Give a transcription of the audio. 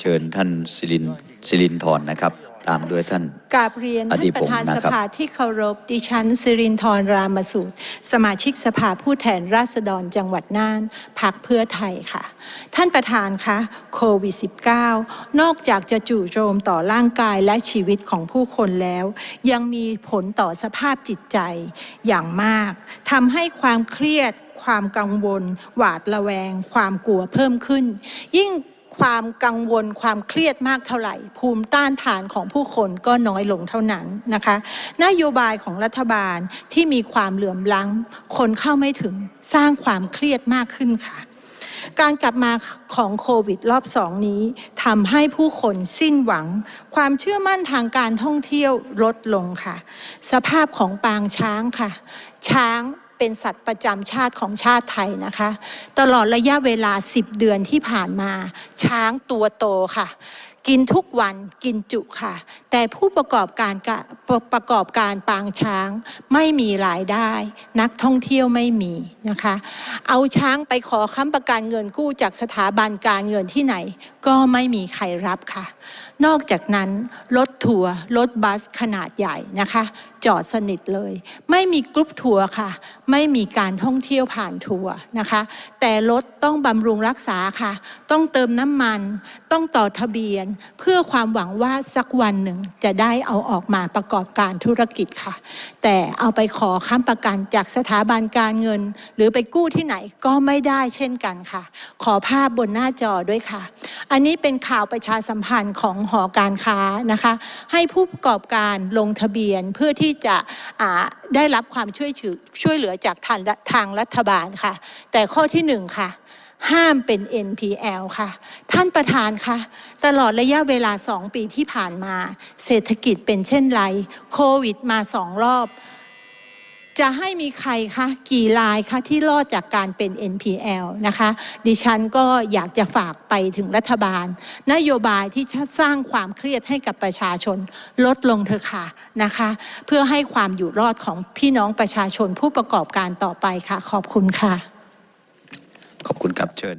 เชิญท่านสิรินสิรินทรนะครับ ตามด้วยท่านกราบเรียนอท่านธิปพระงศ์ธานนะสครับภาที่เคารพดิฉันสิรินทรรามสูตร สมาชิกสภาผู้แทนราษฎรจังหวัดน่านพักเพื่อไทยค่ะ ท่านประธานคะโควิด -19 นอกจากจะจู่โจมต่อร่างกายและชีวิตของผู้คนแล้ว ยังมีผลต่อสภาพจิตใจอย่างมากทำให้ความเครียดความกังวล หวาดระแวง ความกลัวเพิ่มขึ้น ยิ่ง ความกังวลความเครียดมากเท่าไหร่ ภูมิต้านทานของผู้คนก็น้อยลงเท่านั้นนะคะนโยบายของรัฐบาลที่มีความเหลื่อมล้ำคนเข้าไม่ถึงสร้างความเครียดมากขึ้นค่ะการกลับมาของโควิดรอบสองนี้ทำให้ผู้คนสิ้นหวัง ความเชื่อมั่นทางการท่องเที่ยวลดลงค่ะ สภาพของปางช้างค่ะ ช้าง เป็นสัตว์ประจำชาติของชาติไทยนะคะ ตลอดระยะเวลา 10 เดือนที่ผ่านมา ช้างตัวโตค่ะ กินทุกวันกินจุค่ะ แต่ผู้ประกอบการประประกอบการปางช้างไม่มีรายได้ นักท่องเที่ยวไม่มีนะคะ เอาช้างไปขอค้ำประกันเงินกู้จากสถาบันการเงินที่ไหน ก็ไม่มีใครรับค่ะ นอกจากนั้นรถทัวร์รถบัสขนาดใหญ่นะคะ จอดสนิทเลย ไม่มีกรุ๊ปทัวร์ค่ะ ไม่มีการท่องเที่ยวผ่านทัวร์นะคะ แต่รถต้องบำรุงรักษาค่ะ ต้องเติมน้ำมัน ต้องต่อทะเบียนเพื่อความหวังว่าสักวันหนึ่งจะได้เอาออกมาประกอบการธุรกิจค่ะ แต่เอาไปขอค้ำประกันจากสถาบันการเงิน หรือไปกู้ที่ไหนก็ไม่ได้เช่นกันค่ะ ขอภาพบนหน้าจอด้วยค่ะ อันนี้เป็นข่าวประชาสัมพันธ์ของหอการค้านะคะ ให้ผู้ประกอบการลงทะเบียนเพื่อที่จะได้รับความช่วยช่วยเหลือจากทางทางรัฐบาลค่ะ แต่ข้อที่หนึ่งค่ะ ห้ามเป็น NPL ค่ะ ท่านประธานคะตลอดระยะเวลา2ปีที่ผ่านมา เศรษฐกิจเป็นเช่นไร โควิดมาสองรอบ จะให้มีใครคะกี่รายคะที่รอดจากการเป็น NPL นะคะ ดิฉันก็อยากจะฝากไปถึงรัฐบาล นโยบายที่จะสร้างความเครียดให้กับประชาชน ลดลงเถอะค่ะนะคะ เพื่อให้ความอยู่รอดของพี่น้องประชาชนผู้ประกอบการต่อไปค่ะ ขอบคุณค่ะ ครับเชิญ